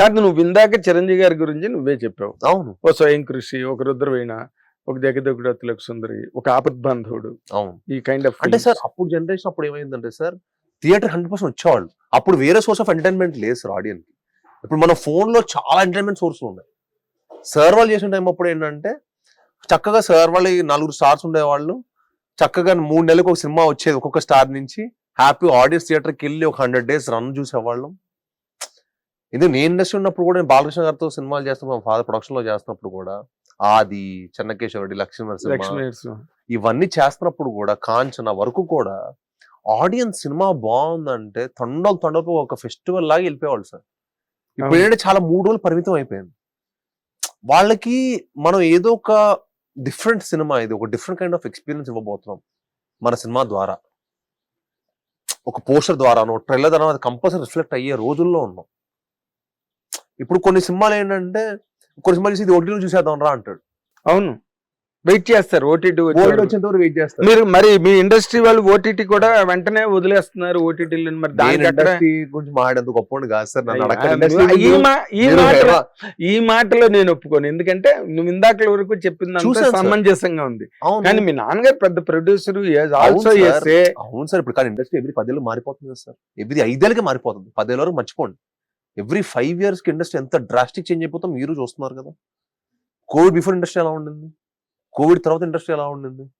కాదు నువ్వు ఇందాక చిరంజీవి గారి గురించి నువ్వే చెప్పావు. అవును. ఓ స్వయం కృషి ఒక రుద్రవీణ ఒక జగదగుడతులకు సుందరి ఒక ఆపద్బాంధవుడు. అవును. ఈ కైండ్ ఆఫ్ అంటే సార్ అప్పుడు జనరేషన్ అప్పుడు ఏమైందంటే సార్ థియేటర్ హండ్రెడ్ పర్సెంట్ వచ్చేవాళ్ళు. అప్పుడు వేరే సోర్స్ ఆఫ్ ఎంటర్టైన్మెంట్ లేదు సార్ ఆడియన్స్ ఇప్పుడు మన phone లో చాలా ఎంటర్టైన్మెంట్ సోర్స్ ఉన్నాయి. సార్ వాళ్ళు చేసిన టైం అప్పుడు ఏంటంటే చక్కగా సార్ వాళ్ళు నలుగురు స్టార్స్ ఉండేవాళ్ళు. చక్కగా మూడు నెలలకు ఒక సినిమా వచ్చేది ఒక్కొక్క స్టార్ నుంచి. హ్యాపీ ఆడియన్స్ థియేటర్కి వెళ్ళి ఒక హండ్రెడ్ డేస్ రన్ చూసేవాళ్ళం. ఇది నేను ఇండస్ట్రీ ఉన్నప్పుడు కూడా నేను బాలకృష్ణ గారితో సినిమాలు చేస్తున్నప్పుడు మా ఫాదర్ ప్రొడక్షన్లో చేస్తున్నప్పుడు కూడా ఆది చెన్నకేశ్వరుడి లక్ష్మీ ఇవన్నీ చేస్తున్నప్పుడు కూడా కాంచన వరకు కూడా ఆడియన్స్ సినిమా బాగుందంటే తండలు తండలు ఒక ఫెస్టివల్ లాగా వెళ్ళిపోయేవాళ్ళు సార్. ఇప్పుడు. ఏంటంటే చాలా మూడు రోజులు పరిమితం అయిపోయింది. వాళ్ళకి మనం ఏదో ఒక డిఫరెంట్ సినిమా ఇది ఒక డిఫరెంట్ కైండ్ ఆఫ్ ఎక్స్పీరియన్స్ ఇవ్వబోతున్నాం మన సినిమా ద్వారా. ఒక పోస్టర్ ద్వారానో ట్రైలర్ ద్వారా అది కంపల్సరీ రిఫ్లెక్ట్ అయ్యే రోజుల్లో ఉన్నాం. ఇప్పుడు కొన్ని సినిమాలు ఏంటంటే కొన్ని సినిమాలు చూసి ఇది ఓటీలో చూసేద్దాం రా అంటాడు. అవును. వెయిట్ చేస్తారు ఓటీటీ వచ్చేంత వరకు వెయిట్ చేస్తారు. మీరు మరి మీ ఇండస్ట్రీ వాళ్ళు ఓటీటీ కూడా వెంటనే వదిలేస్తున్నారు ఓటీటీలు మరి అక్కడ ఇండస్ట్రీ గురించి మాట్లాడేందుకు గొప్ప కాదు సార్ ఈ మాటలో నేను ఒప్పుకోను. ఎందుకంటే నువ్వు ఇందాక వరకు చెప్పింది. సమంజసంగా ఉంది. కానీ మీ నాన్నగారు పెద్ద ప్రొడ్యూసర్ ఆల్సో అవును సార్. ఇప్పుడు కానీ ఇండస్ట్రీ ఎవ్రీ పదేళ్ళు మారిపోతుంది సార్. ఎవ్రీ ఐదేళ్ళకి మారిపోతుంది. పదేళ్ళ వరకు మర్చిపోండి. ఎవ్రీ ఫైవ్ ఇయర్స్కి ఇండస్ట్రీ ఎంత డ్రాస్టిక్ చేంజ్ అయిపోతాం మీరు చూస్తున్నారు కదా. కోవిడ్ బిఫోర్ ఇండస్ట్రీ ఎలా ఉండింది? కోవిడ్ తర్వాత ఇండస్ట్రీ ఎలా ఉండింది?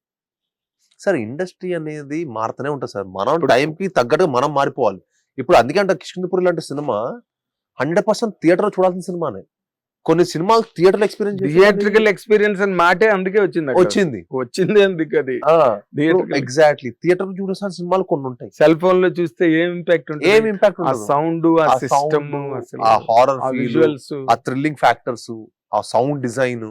సార్ ఇండస్ట్రీ అనేది మారుతూనే ఉంటుంది సార్. మనం ఇప్పుడు- time కి తగ్గట్టుగా మనం మారిపోవాలి. ఇప్పుడు అందుకే అంటే కిష్కిందపురి లాంటి సినిమా హండ్రెడ్ పర్సెంట్ థియేటర్ చూడాల్సిన సినిమానే. కొన్ని సినిమాలు థియేటర్ ఎక్స్పీరియన్స్ థియేట్రికల్ ఎక్స్పీరియన్స్ అని మాటే అందుకే వచ్చింది. వచ్చింది. వచ్చింది ఎందుకు అది. ఎగ్జాక్ట్లీ. థియేటర్ చూడాల్సిన సినిమాలు కొన్ని ఉంటాయి. సెల్ ఫోన్లో చూస్తే ఏం ఇంపాక్ట్ ఏం ఉంటుంది ఇంపాక్ట్ ఆ సౌండ్ ఆ సిస్టమ్ ఆ హారర్ విజువల్స్ ఆ థ్రిల్లింగ్ ఫ్యాక్టర్స్ ఆ సౌండ్ డిజైన్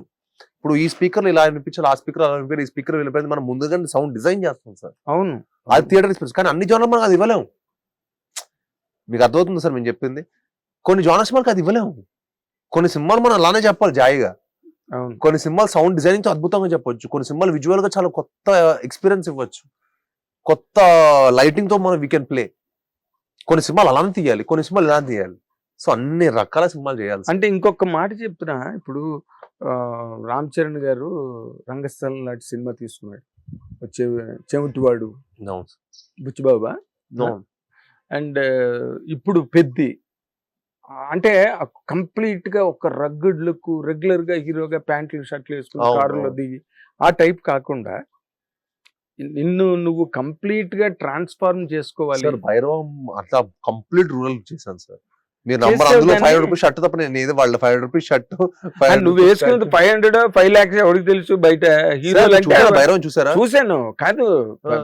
ఇప్పుడు ఈ స్పీకర్ ఇలా వినిపించాలి ఆ స్పీకర్ అలా వినిపించాలి ఈ స్పీకర్ వెళ్ళిపోయింది మనం ముందుగా సౌండ్ డిజైన్ చేస్తాం సార్. అవును. అది థియేటర్ ఎక్స్పీరియన్స్. కానీ అన్ని జోనర్ మనకు అది ఇవ్వలేము. మీకు అర్థమవుతుంది సార్ మేము చెప్పింది? కొన్ని జోనర్స్ మనకు అది ఇవ్వలేము. కొన్ని సినిమాలు మనం అలానే చెప్పాలి జాయిగా. కొన్ని సినిమాలు సౌండ్ డిజైనింగ్తో అద్భుతంగా చెప్పొచ్చు కొన్ని సినిమాలు విజువల్గా చాలా కొత్త ఎక్స్పీరియన్స్ ఇవ్వచ్చు. కొత్త లైటింగ్తో మనం వీ కెన్ ప్లే కొన్ని సినిమాలు అలానే తీయాలి. కొన్ని సినిమాలు ఇలా తీయాలి. సో అన్ని రకాల సినిమాలు చేయాలి. అంటే ఇంకొక మాట చెప్తున్నా. ఇప్పుడు రామ్ చరణ్ గారు రంగస్థలం లాంటి సినిమా తీసుకున్నాడు. చెవిటివాడు. బుచ్చిబాబా. అండ్ ఇప్పుడు పెద్ది అంటే కంప్లీట్గా ఒక రగ్గుడ్ లుక్ రెగ్యులర్గా హీరోగా ప్యాంట్లు షర్ట్లు వేసుకుని కారులో. దిగి ఆ టైప్ కాకుండా నిన్ను నువ్వు కంప్లీట్గా ట్రాన్స్ఫార్మ్ చేసుకోవాలి. భైరవం అట్లా కంప్లీట్ రూరల్ చేశాను సార్. మీరు నంబర్ అందులో ఫైవ్ రూపీస్ షర్ట్ తప్ప నేను ఏది వాళ్ళ ఫైవ్ రూపీస్ షర్ట్ నువ్వు వేసుకున్నది ఫైవ్ హండ్రెడ్ ఫైవ్ లాక్స్ ఎవరికి తెలుసు బయట హీరోలు అంటే భైరవం చూసారా? చూశాను కాదు. ఆ.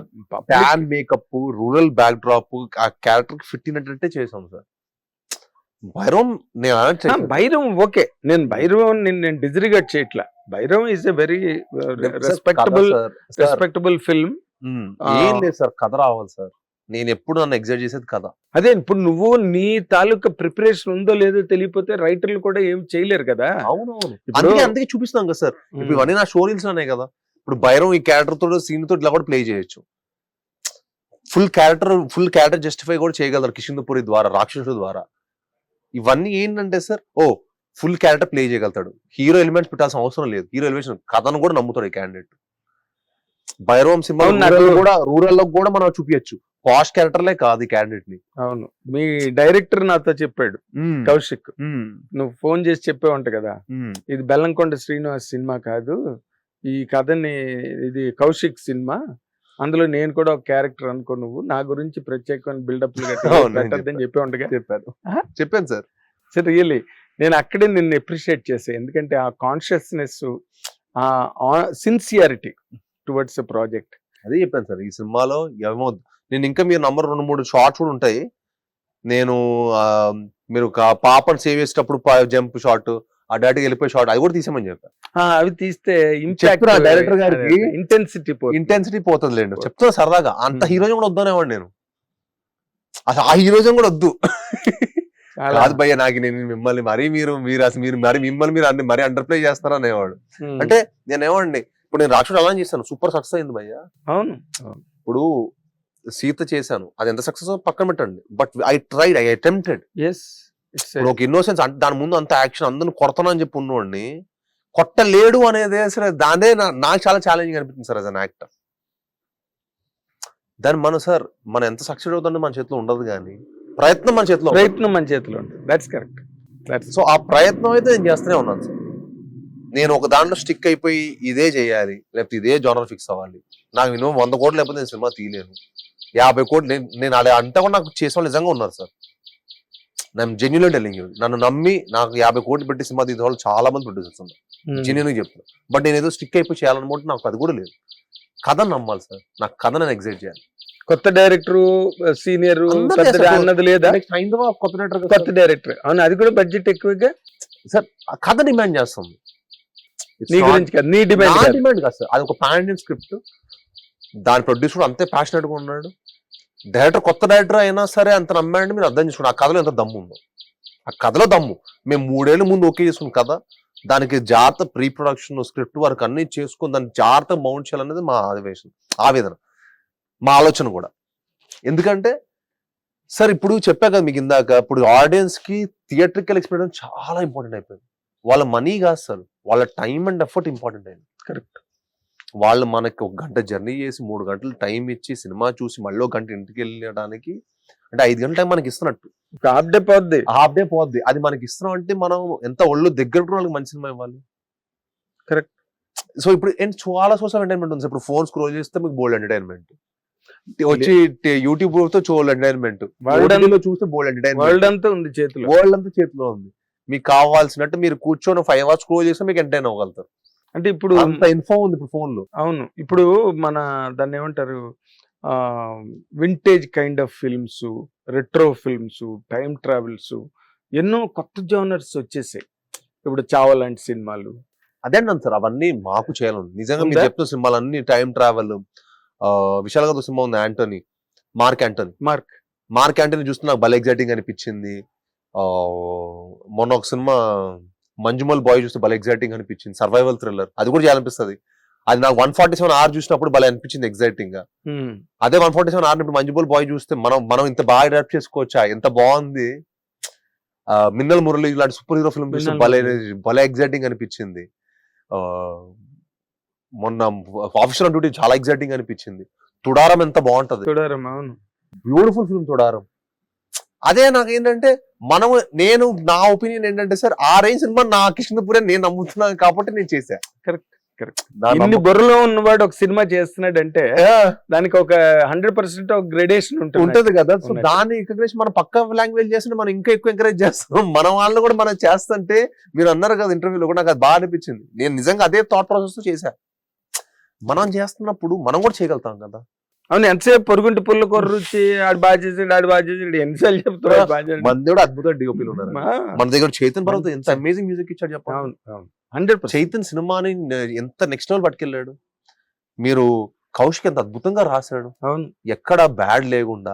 Tan makeup rural backdrop ఆ క్యారెక్టర్ ఫిట్ అయినట్టే చేసాం సార్. భైరవం నేను. భైరవం ఓకే. నేను భైరవం నేను నేను డిజరిగేట్ చేయట్లా. Bhairavam is a very respectable respectable film. ఏం లేదు సార్ కథ రావాలి సార్. నేను ఎప్పుడు నన్ను ఎగ్జైట్ చేసేది కథ. అదే ఇప్పుడు నువ్వు నీ తాలూకా ప్రిపరేషన్ ఉందో లేదో తెలియపోతే రైటర్లు కూడా ఏం చేయలేరు కదా? అవునవును. ఇప్పుడు- అందుకే అందుకే చూపిస్తాం కదా సార్. ఇప్పుడు ఇవన్నీ నా స్టోరీస్ అనే కదా. ఇప్పుడు భైరవం ఈ క్యారెక్టర్తో సీన్తో ఇట్లా కూడా ప్లే చేయొచ్చు. Full character full character justify కూడా చేయగలరు కిషన్పూరి ద్వారా రాక్షసుడు ద్వారా. ఇవన్నీ ఏంటంటే సార్ ఓ ఫుల్ క్యారెక్టర్ ప్లే చేయగలుగుతాడు. హీరో ఎలిమెంట్స్ పెట్టాల్సిన అవసరం లేదు. హీరో ఎలిమెంట్స్ కథను కూడా నమ్ముతాడు ఈ క్యాండిడేట్. భైరవం సినిమా కూడా రూరల్లో కూడా మనం చూపించచ్చు పాష్ క్యారెక్టర్లే కాదు ఈ క్యాండిడేట్ని. అవును. మీ డైరెక్టర్ నాతో చెప్పాడు కౌశిక్. నువ్వు ఫోన్ చేసి చెప్పేవంట కదా? ఇది బెల్లంకొండ శ్రీనివాస్ సినిమా కాదు ఈ కథని ఇది కౌశిక్ సినిమా. అందులో నేను కూడా ఒక క్యారెక్టర్ అనుకో నువ్వు నా గురించి ప్రత్యేకమైన బిల్డప్ నేను పెట్టద్దని చెప్పేవంటగా చెప్పాను? చెప్పాను సార్. సరే రియల్లీ నేను అక్కడే నిన్ను అప్రిషియేట్ చేసా ఎందుకంటే ఆ కాన్షియస్నెస్ ఆ సిన్సియారిటీ టువర్డ్స్ ప్రాజెక్ట్ అదే చెప్పాను సార్ ఈ సినిమాలో ఏమో నేను ఇంకా మీరు నంబర్ రెండు మూడు షార్ట్స్ కూడా ఉంటాయి. నేను మీరు పాపను సేవ్ చేసేటప్పుడు జంప్ షాట్ ఆ డాడీ వెళ్ళిపోయే షాట్ అది కూడా తీసామని చెప్పాను అవి తీస్తే director గారికి. ఇంటెన్సిటీ ఇంటెన్సిటీ పోతుంది. లేండి చెప్తున్నా సరదాగా. అంత. హీరోజన్ కూడా వద్దనేవాడు నేను. అసలు ఆ హీరోజన్ కూడా వద్దు. కాదు భయ్య నాకు నేను మిమ్మల్ని మరీ మీరు మీరు అసలు మీరు మరి మిమ్మల్ని మీరు అన్ని మరీ అండర్ ప్లే చేస్తారా అనేవాడు. అంటే నేను ఏమండి ఇప్పుడు నేను రాక్షసుడు అలా చేశాను. సూపర్ సక్సెస్ అయింది భయ్య. అవును. ఇప్పుడు సీత చేశాను. అది ఎంత సక్సెస్ పక్కన పెట్టండి. But I tried I attempted yes ఇప్పుడు ఒక ఇన్నోసెన్స్ అంటే దాని ముందు అంత యాక్షన్ అందరిని కొడతాను అని చెప్పి ఉన్నోడిని కొట్టలేడు అనేది అసలు దానే నాకు చాలా ఛాలెంజింగ్ అనిపించింది సార్ యాజ్ అన్ యాక్టర్ దాన్ని మనం సార్ మనం ఎంత సక్సెస్ అవుతుందో మన చేతిలో ఉండదు కానీ ప్రయత్నం మన చేతిలో. ప్రయత్నం మన చేతిలో దట్స్ కరెక్ట్ సో ఆ ప్రయత్నం అయితే నేను చేస్తూనే ఉన్నాను సార్. నేను ఒక దాంట్లో స్టిక్ అయిపోయి ఇదే చేయాలి లేకపోతే ఇదే జోనర్ ఫిక్స్ అవ్వాలి. నాకు మినిమం వంద కోట్లు లేకపోతే నేను సినిమా తీయలేను. యాభై కోట్లు నేను నేను అలా అంతా కూడా నాకు చేసే వాళ్ళు నిజంగా ఉన్నారు సార్. నేను జెన్యున్ టెలింగ్ నన్ను నమ్మి నాకు యాభై కోట్లు పెట్టి సినిమా తీసే వాళ్ళు చాలా మంది ప్రొడ్యూసర్స్ ఉన్నారు. Hmm. జెన్యున్ చెప్తున్నా. బట్ నేను ఏదో స్టిక్ అయిపోయి చేయాలనుకుంటే నాకు అది కూడా లేదు. కథ నమ్మాలి సార్. నాకు కథ నేను ఎగ్జైట్ చేయాలి. కొత్త డైరెక్టర్ సీనియర్. అన్నది లేదా? కొత్త కదా కొత్త డైరెక్టర్ అవును? అది కూడా బడ్జెట్ ఎక్కువగా? సార్ కథ డిమాండ్ చేస్తుంది. నీ గురించి కాదు నీ డిమాండ్ డిమాండ్ కాదు. సార్. అది ఒక పాన్ ఇండియన్ స్క్రిప్ట్ దాని ప్రొడ్యూసర్ అంతే ప్యాషనెట్గా ఉన్నాడు. డైరెక్టర్ కొత్త డైరెక్టర్ అయినా సరే అంత నమ్మాడంటే మీరు అర్థం చేసుకోండి. ఆ కథలో ఎంత దమ్ము ఉందో. ఆ కథలో దమ్ము. మేము మూడేళ్ళ ముందు ఓకే చేసుకున్న కథ. దానికి జాగ్రత్త ప్రీ ప్రొడక్షన్ స్క్రిప్ట్ వర్క్ అన్ని చేసుకుని దాన్ని జాగ్రత్త మౌంట్ చేయాలనేది మా ఆవేశం ఆవేదన మా ఆలోచన కూడా. ఎందుకంటే సార్ ఇప్పుడు చెప్పా కదా మీకు ఇందాక ఇప్పుడు ఆడియన్స్కి థియేట్రికల్ ఎక్స్పీరియన్స్ చాలా ఇంపార్టెంట్ అయిపోయింది. వాళ్ళ మనీ కాదు సార్. వాళ్ళ టైం అండ్ ఎఫర్ట్ ఇంపార్టెంట్ అయింది కరెక్ట్ వాళ్ళు మనకి ఒక గంట జర్నీ చేసి మూడు గంటలు టైం ఇచ్చి సినిమా చూసి మళ్ళీ ఒక గంట ఇంటికి వెళ్ళడానికి అంటే ఐదు గంటల టైం మనకి ఇస్తున్నట్టు. హాఫ్ డే పోద్ది. హాఫ్ డే పోద్ది. అది మనకి ఇస్తున్నాం అంటే మనం ఎంత ఒళ్ళు దగ్గర వాళ్ళకి మంచి సినిమా ఇవ్వాలి. Correct. సో ఇప్పుడు చాలా సోర్స్ ఆఫ్ ఎంటర్టైన్మెంట్ ఉంది. ఇప్పుడు ఫోన్ స్క్రోల్ చేస్తే మీకు బోల్డ్ ఎంటర్టైన్మెంట్. వచ్చి యూట్యూబ్తో చోల్ ఎంటర్టైన్మెంట్. లో చూస్తే బోల్డ్ ఎంటర్టైన్మెంట్. వరల్డ్ అంతా ఉంది చేతిలో. వరల్డ్ అంతా చేతిలో ఉంది. మీకు కావాల్సినట్టు మీరు కూర్చొని ఫైవ్ అవర్స్ స్క్రోల్ చేస్తే మీకు ఎంటర్టైన్ అవ్వగలుగుతారు. అంటే ఇప్పుడు అంత ఇన్ఫో ఉంది ఇప్పుడు ఫోన్లో. అవును. ఇప్పుడు మన దాన్ని ఏమంటారు? Vintage kind of films retro films time travels ఎన్నో కొత్త జోనర్స్ వచ్చేసాయి. ఇప్పుడు చావలాంటి సినిమాలు. అదే అంటాను సార్ అవన్నీ మాకు చేయాలని. నిజంగా మీరు? చెప్తున్న సినిమాలు అన్ని టైం ట్రావెల్ విశాల్ గారు సినిమా ఉంది Antony Mark Antony Mark Mark Antony చూస్తే నాకు భలే ఎగ్జైటింగ్ అనిపించింది. ఆ, మొన్న ఒక సినిమా మంజుమల్ బాయ్ చూస్తే భలే ఎగ్జైటింగ్ అనిపించింది. సర్వైవల్ థ్రిల్లర్ అది కూడా చేయాలనిపిస్తుంది అది నాకు వన్ ఫార్టీ సెవెన్ ఆర్ చూసినప్పుడు భలే అనిపించింది ఎగ్జైటింగ్గా. అదే వన్ ఫార్టీ సెవెన్ ఆర్ ఇప్పుడు మంజుమల్ బాయ్ చూస్తే మనం మనం ఇంత బాగా అడాప్ట్ చేసుకోవచ్చా? ఎంత బాగుంది? మిన్నల్ మురళి ఇలాంటి సూపర్ హీరో ఫిల్మ్ చూస్తే భలే. భలే ఎగ్జైటింగ్ అనిపించింది. మొన్న ఆఫీషియల్ డ్యూటీ చాలా ఎగ్జైటింగ్ అనిపించింది. తుడారం ఎంత బాగుంటది. Beautiful film Thudarum. అదే నాకు ఏంటంటే మనం నేను నా ఒపీనియన్ ఏంటంటే సార్ ఆ రేంజ్ సినిమా నా కృష్ణపురే నేను నమ్ముతున్నాను కాబట్టి నేను చేశా. నా ఇన్ని బుర్రలో ఉన్నవాడు ఒక సినిమా చేస్తున్నాడంటే దానికి ఒక హండ్రెడ్ పర్సెంట్ ఒక గ్రేడేషన్ ఉంటుంది. ఉంటది కదా. సో. దాన్ని ఎంకరేజ్ మనం పక్క లాంగ్వేజ్ చేస్తుంటే మనం ఇంకా ఎక్కువ ఎంకరేజ్ చేస్తాం మన వాళ్ళని కూడా మనం చేస్తుంటే మీరు అన్నారు కదా ఇంటర్వ్యూలో కూడా నాకు అది బాగా అనిపించింది. నేను నిజంగా అదే థాట్ ప్రాసెస్తో చేశా. మనం చేస్తున్నప్పుడు మనం కూడా చేయగలుగుతాం కదా. అవును ఎంతసేపు పొరుగుంటి పుల్ల కూర రుచి ఆడు బాగా చేసాడు ఆడు బాగా చేసాడు ఎన్నిసార్లు చెప్తాడు. మన అద్భుత డిఓపీలు ఉన్నారు మన దగ్గర చైతన్ పర్వతం ఎంత అమేజింగ్ మ్యూజిక్ ఇచ్చాడు చెప్పండి. అవును హండ్రెడ్ చైతన్ సినిమాని ఎంత నెక్స్ట్ లెవెల్ పట్టుకెళ్ళాడు. మీరు కౌశిక్ ఎంత అద్భుతంగా రాశాడు. అవును. ఎక్కడ బ్యాడ్ లేకుండా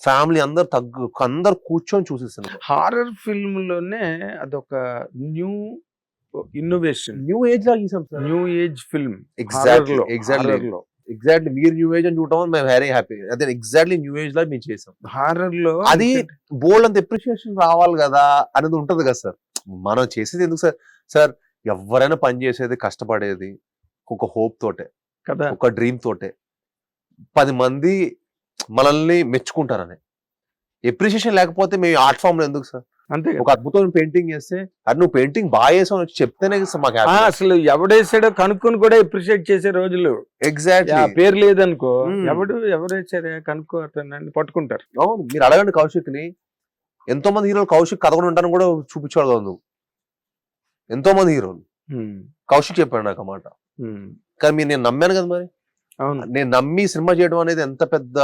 ఫ్యామిలీ అందరు తగ్గు అందరు కూర్చొని చూసే సినిమా. హారర్ ఫిల్మ్లోనే అదొక న్యూ ఇన్నోవేషన్ న్యూ ఏజ్ లా గీసాం sir. New age film exactly exactly లో ఎగ్జాక్ట్లీ మీరు న్యూ ఏజ్ అని చూడటం మేము వెరీ హ్యాపీ అదే ఎగ్జాక్ట్లీ న్యూ ఏజ్లో మేము చేసాం. హారర్లో అది బోల్డ్ అంత ఎప్రిషియేషన్ రావాలి కదా అనేది ఉంటది కదా సార్. మనం చేసేది ఎందుకు సార్? సార్ ఎవరైనా పని చేసేది కష్టపడేది ఒక హోప్ తోటే కదా. ఒక డ్రీమ్ తోటే. పది మంది మనల్ని మెచ్చుకుంటారని. ఎప్రిషియేషన్ లేకపోతే మేము ఆర్ట్ ఫామ్లో ఎందుకు సార్? అంతే. ఒక అద్భుతమైన పెయింటింగ్ చేస్తే అది నువ్వు పెయింటింగ్ బాగా చేసావు చెప్తేనే మాకు అసలు ఎవడేసాడో కనుక్కొని కూడా అప్రిషియేట్ చేసే రోజులు. ఎగ్జాక్ట్లీ ఆ పేరు లేదనుకో. ఎవడు ఎవరేసారే కనుక్కో అతన్ని పట్టుకుంటారు. అవును మీరు అడగండి కౌశిక్ని ఎంతో మంది హీరోలు కౌశిక్ కథ కూడా ఉంటాను కూడా చూపించాడు నువ్వు. ఎంతో మంది హీరోలు. కౌశిక్ చెప్పాడు నాకు ఆ మాట. Hmm. కానీ మీరు నేను నమ్మాను కదా మరి? అవును. నేను నమ్మి సినిమా చేయడం అనేది ఎంత పెద్ద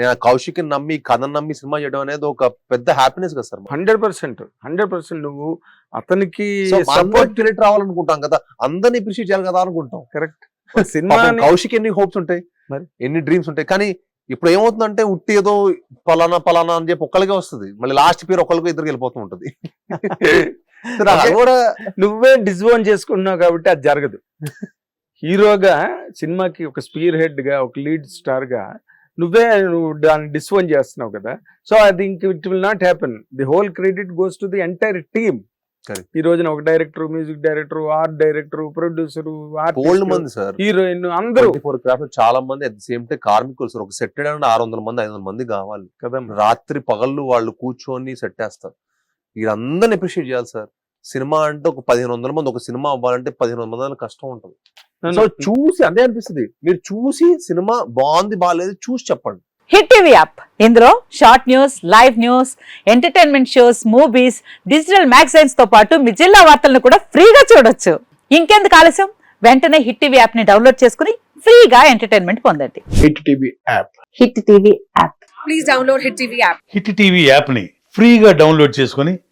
నేను కౌశిక్ నమ్మి కథను నమ్మి సినిమా చేయడం అనేది ఒక పెద్ద హ్యాపీనెస్ కదా sir hundred percent. Hundred percent నువ్వు అతనికి సపోర్ట్ రావాలనుకుంటాం కదా అందరిని అప్రిషియేట్ చేయాలి కదా అనుకుంటాం. కరెక్ట్ సినిమా కౌశిక్ ఎన్ని హోప్స్ ఉంటాయి? మరి? ఎన్ని డ్రీమ్స్ ఉంటాయి? కానీ ఇప్పుడు ఏమవుతుందంటే ఉట్టి ఏదో పలానా పలానా అని చెప్పి ఒక్కరికే వస్తుంది. మళ్ళీ లాస్ట్ పేరు ఒకరికి ఇద్దరికి వెళ్ళిపోతూ ఉంటది. కూడా నువ్వే డిజోన్ చేసుకుంటున్నావు కాబట్టి అది జరగదు. హీరోగా సినిమాకి ఒక స్పీర్ హెడ్గా ఒక లీడ్ స్టార్గా నువ్వే నువ్వు దాన్ని డిస్ఫోన్ చేస్తున్నావు కదా. సో అది ఇంక it will not happen the whole credit goes to the entire team. ఈ రోజున ఒక director music director art director producer heroine అందరూ. చాలా మంది అట్ ది సేమ్ టైం కార్మికులు సార్ ఒక సెట్ ఆరు వందల మంది ఐదు వందల మంది కావాలి. కదా రాత్రి పగళ్ళు వాళ్ళు కూర్చొని సెట్ వేస్తారు వీళ్ళందరిని అప్రిషియేట్ చేయాలి సార్ సినిమా అంటే ఒక పదిహేను వందల మంది ఒక సినిమా అవ్వాలంటే పదిహేను వందల మంది కష్టం ఉంటుంది. సో చూసి అదే అనిపిస్తుంది. మీరు చూసి సినిమా బాగుంది బాగాలేదు చూసి చెప్పండి. Hit TV app. ఇందులో short news live news entertainment shows movies digital మ్యాగజైన్స్తో పాటు మీ జిల్లా వార్తలను కూడా ఫ్రీగా చూడొచ్చు. ఇంకెందుకు ఆలస్యం? వెంటనే హిట్ టీవీ యాప్ని డౌన్లోడ్ చేసుకుని ఫ్రీగా ఎంటర్టైన్మెంట్ పొందండి. Hit TV app. Hit TV app. Please download Hit TV app. Hit TV యాప్ని ఫ్రీగా డౌన్లోడ్ చేసుకొని